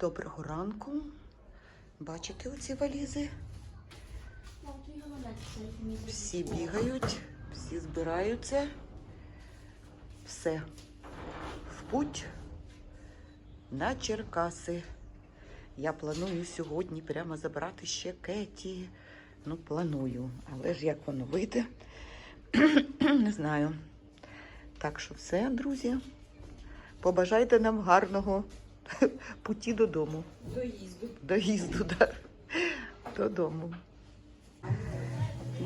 Доброго ранку. Бачите оці валізи? Всі бігають, всі збираються. Все. В путь на Черкаси. Я планую сьогодні прямо забрати ще Кеті. Ну, планую. Але ж як воно вийде, не знаю. Так що все, друзі. Побажайте нам гарного путі додому. Доїзду. Доїзду, да. Додому.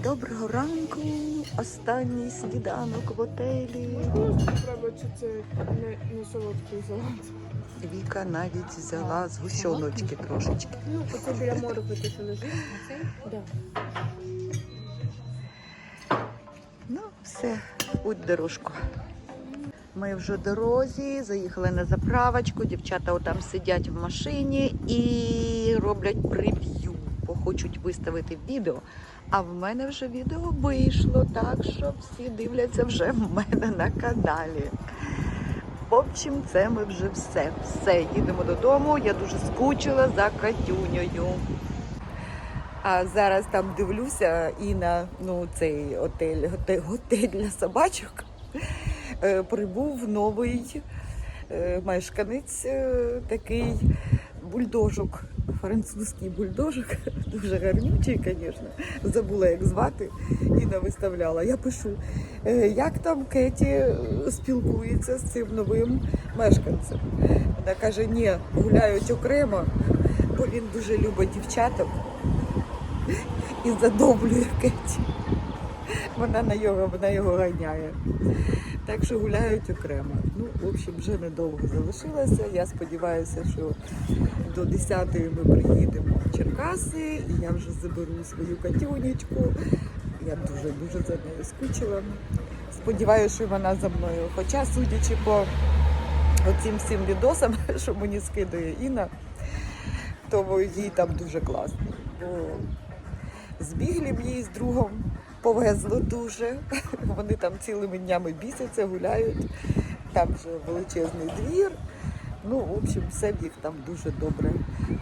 Доброго ранку. Останній сніданок в готелі. Треба чи це не, не солодкий салат. Віка навіть взяла згущеночки трошечки. Ну, оце біля моркви те, що лежить. Да. Ну, все, путь дорожку. Ми вже в дорозі, заїхали на заправочку. Дівчата отам сидять в машині і роблять прев'ю, бо хочуть виставити відео. А в мене вже відео вийшло, так що всі дивляться вже в мене на каналі. В общем, це ми вже все. Все, їдемо додому. Я дуже скучила за Катюнею. А зараз там дивлюся і на ну, цей отель, готель, готель для собачок. Е, Прибув новий е, мешканець, е, такий бульдожок, французький бульдожок, дуже гарнючий, звісно. Забула, як звати, і не виставляла. Я пишу, як там Кеті спілкується з цим новим мешканцем. Вона каже, ні, гуляють окремо, бо він дуже любить дівчаток і задоблює Кеті. Вона на його, вона його ганяє. Так що гуляють окремо. Ну, в общем, вже недовго залишилося. Я сподіваюся, що до 10-ї ми приїдемо в Черкаси, і я вже заберу свою Катюнечку. Я дуже-дуже за нею скучила. Сподіваюся, що вона за мною. Хоча, судячи по оцим всім відосам, що мені скидає Інна, то їй там дуже класно. Бо з біглім їй з другом повезло дуже. Вони там цілими днями бісяться, гуляють. Там вже величезний двір. Ну, в общем, все в їх там дуже добре.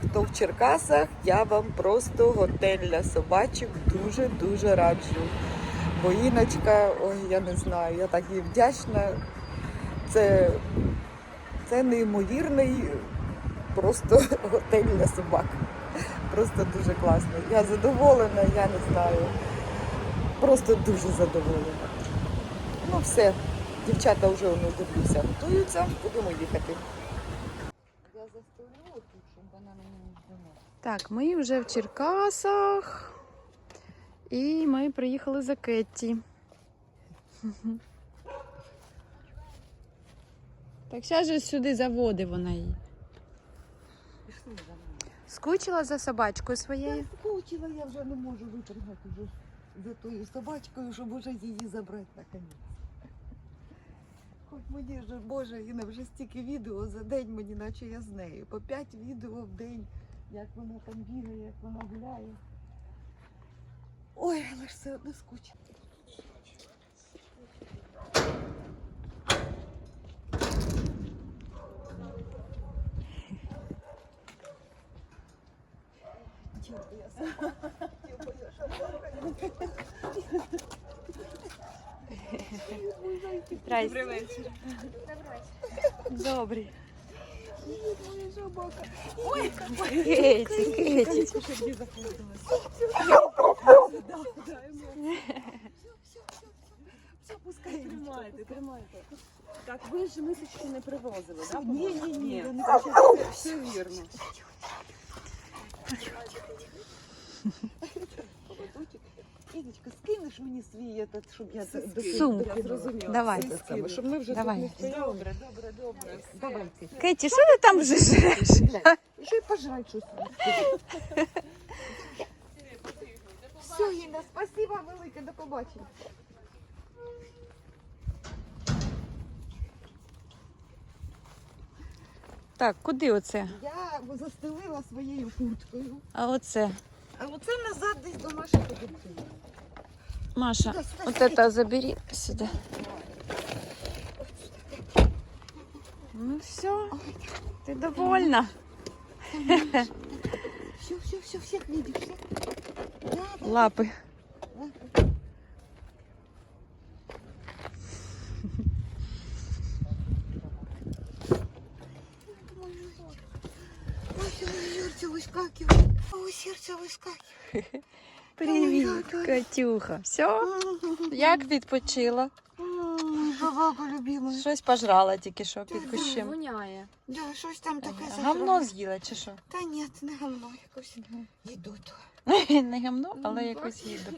Хто в Черкасах, я вам просто готель для собачок дуже-дуже раджу. Бо Іночка, ой, я не знаю, я так їй вдячна. Це, це неймовірний просто готель для собак. Просто дуже класно. Я задоволена, я не знаю. Просто дуже задоволена. Ну все, дівчата вже воно дивлюся, готуються, будемо їхати. Я застелю тут, щоб вона мені не здала. Так, ми вже в Черкасах. І ми приїхали за Кетті. Так зараз же сюди заводить вона її. Пішли за мною. Скучила за собачкою своєю? Скучила, я вже не можу витримати за тою собачкою, щоб уже її забрати наконець. Хоч мені ж, Боже, Інна, вже стільки відео за день мені, наче я з нею. По п'ять відео в день, як вона там бігає, як вона гуляє. Ой, але ж все одно скучно. Добрий вечір. Добрий. Моя собака. Кеті, Кеті. Все, пускай. Тримайте, тримайте. Так, ви ж мисочки не привозили, так? Ні, ні, ні, я не Все, все, все вірно. Скинеш мені свій этот, щоб я до. Я зрозуміла. Давай. Все скину, Щоб ми вже Давай. тут не стояли. Добре, добре, добре. Давайте. Кеті, що ти там вже жреш? Ще й пожрать щось. Все, Інна, спасибо велике, до побачення. Так, куди оце? Я застелила своєю курткою. А оце? А оце назад десь до Маші подивці. Маша, Сюди, сюди, от сюди. это забери сюди. Ну все, ти довольна? Все, все, все, всех видишь. да. Ой, сердце выскакивает. Ой, сердце выскакивает. Привіт, Катюха. Все? Як відпочила? Ой, Собака любимая. Щось пожрала тільки що під кущем. Воняє. Да, щось там таке Гавно зажрала. з'їла чи що? Та ні, не гавно, якось їду то. Не гавно, але якусь їду.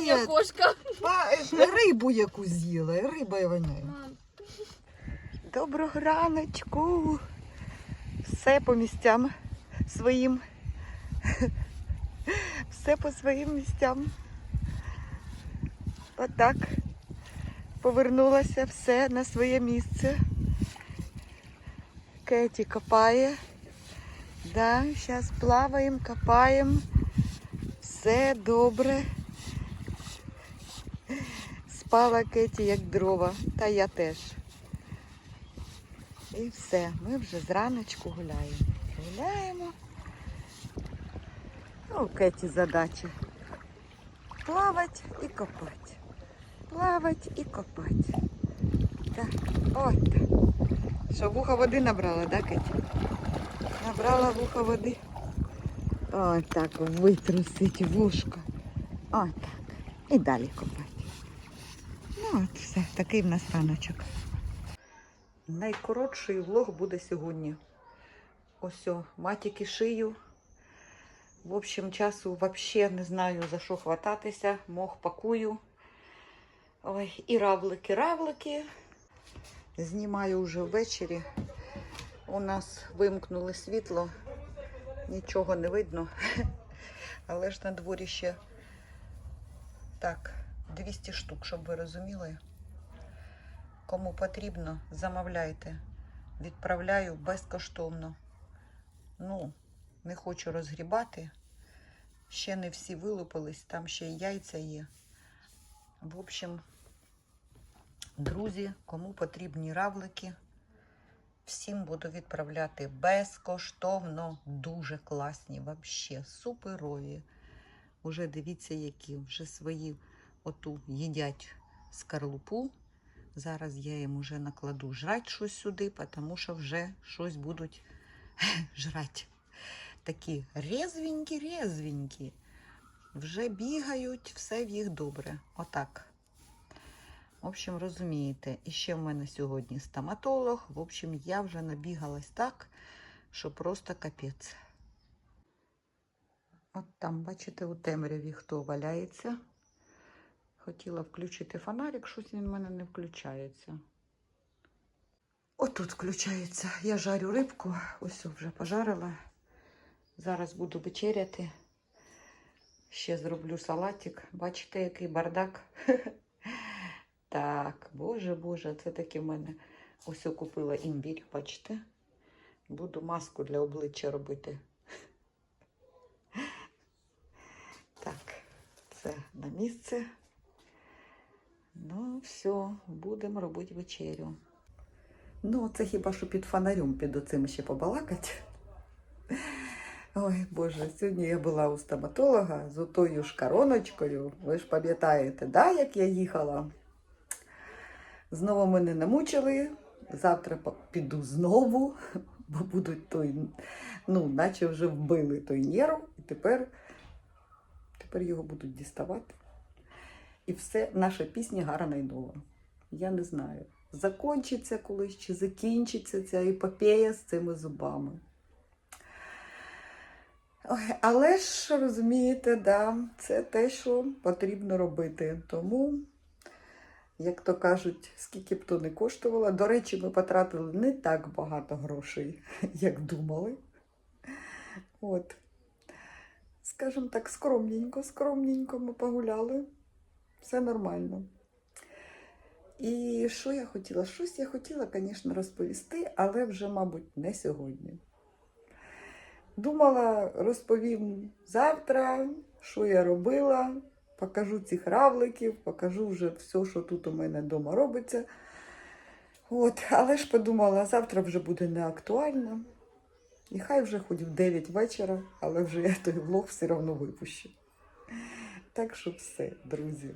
Ні, кошка. рибу якусь з'їла, риба воняє. Мам, Доброго раночку. Все по місцям своїм. Все по своїм місцям. Отак. Повернулося все на своє місце. Кеті копає. Да, зараз плаваємо, копаємо. Все добре. Спала Кеті як дрова, та я теж. І все, ми вже зраночку гуляємо. Гуляємо. Ну, Кеті задача. Плавати і копати. Плавати і копати. Так, от так. Що, вуха води набрала, да, Кеті? Набрала вуха води. Ось так витрусить вушко. Ось так. І далі копати. Ну, от все, такий в нас раночок. Найкоротший влог буде сьогодні. Ось матіки шию. В общем, часу взагалі не знаю за що хвататися. Мох пакую. Ой, і равлики, равлики. Знімаю вже ввечері. У нас вимкнули світло, нічого не видно. Але ж на дворі ще так, 200 штук, щоб ви розуміли. Кому потрібно, замовляйте. Відправляю безкоштовно. Ну, не хочу розгрібати. Ще не всі вилупились, там ще й яйця є. В общем, друзі, кому потрібні равлики, всім буду відправляти безкоштовно. Дуже класні, взагалі, суперові. Уже дивіться, які вже свої оту їдять скорлупу. Зараз я їм уже накладу жрать щось сюди, тому що вже щось будуть жрати. Такі резвенькі, резвенькі. Вже бігають, все в їх добре. Отак. В общем, розумієте, і ще в мене сьогодні стоматолог. В общем, я вже набігалась так, що просто капець. От там, бачите, у темряві хто валяється. Хотіла включити фонарик, щось він в мене не включається. Отут включається. Я жарю рибку, ось вже пожарила. Зараз буду вечеряти. Ще зроблю салатик. Бачите, який бардак. Так, боже, боже, це таке в мене. Ось купила імбір, бачите? Буду маску для обличчя робити. Так, це на місце. Ну, все, будемо робити вечерю. Ну, це хіба що під фонарем під оцим ще побалакати. Ой, Боже, сьогодні я була у стоматолога з отою ж короночкою. Ви ж пам'ятаєте, да, як я їхала? Знову мене намучили. Завтра піду знову, бо будуть той, ну, наче вже вбили той нерв, і тепер, тепер його будуть діставати. І все, наша пісня гарна і нова. Я не знаю, закінчиться колись чи закінчиться ця епопея з цими зубами. Але ж розумієте, да, це те, що потрібно робити. Тому, як то кажуть, скільки б то не коштувало. До речі, ми потратили не так багато грошей, як думали. От. Скажімо так, скромненько, скромненько ми погуляли. Все нормально. І що я хотіла? Щось я хотіла, звісно, розповісти, але вже, мабуть, не сьогодні. Думала, розповім завтра, що я робила, покажу цих равликів, покажу вже все, що тут у мене вдома робиться. От, але ж подумала, завтра вже буде не актуально. І хай вже хоч в 9 вечора, але вже я той влог все одно випущу. Так що все, друзі.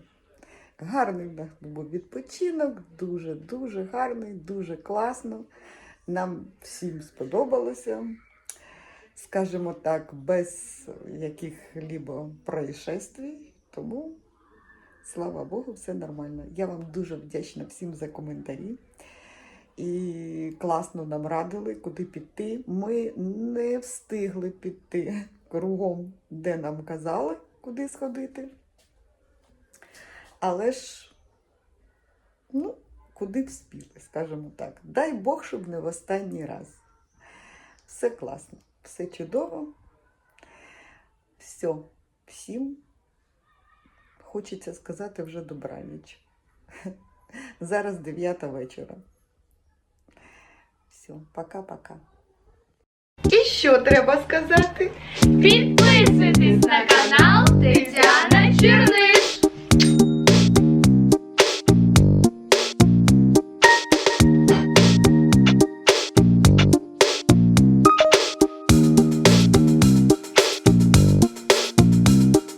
Гарний в нас був відпочинок, дуже-дуже гарний, дуже класно. Нам всім сподобалося. Скажімо так, без яких-либо происшествий. Тому, слава Богу, все нормально. Я вам дуже вдячна всім за коментарі. І класно нам радили, куди піти. Ми не встигли піти кругом, де нам казали, куди сходити. Але ж, ну, куди вспіли, скажімо так. Дай Бог, щоб не в останній раз. Все класно, все чудово. Все, всім хочеться сказати вже добраніч. Зараз 9 вечора. Все, пока-пока. І що треба сказати? Підписуйтесь на канал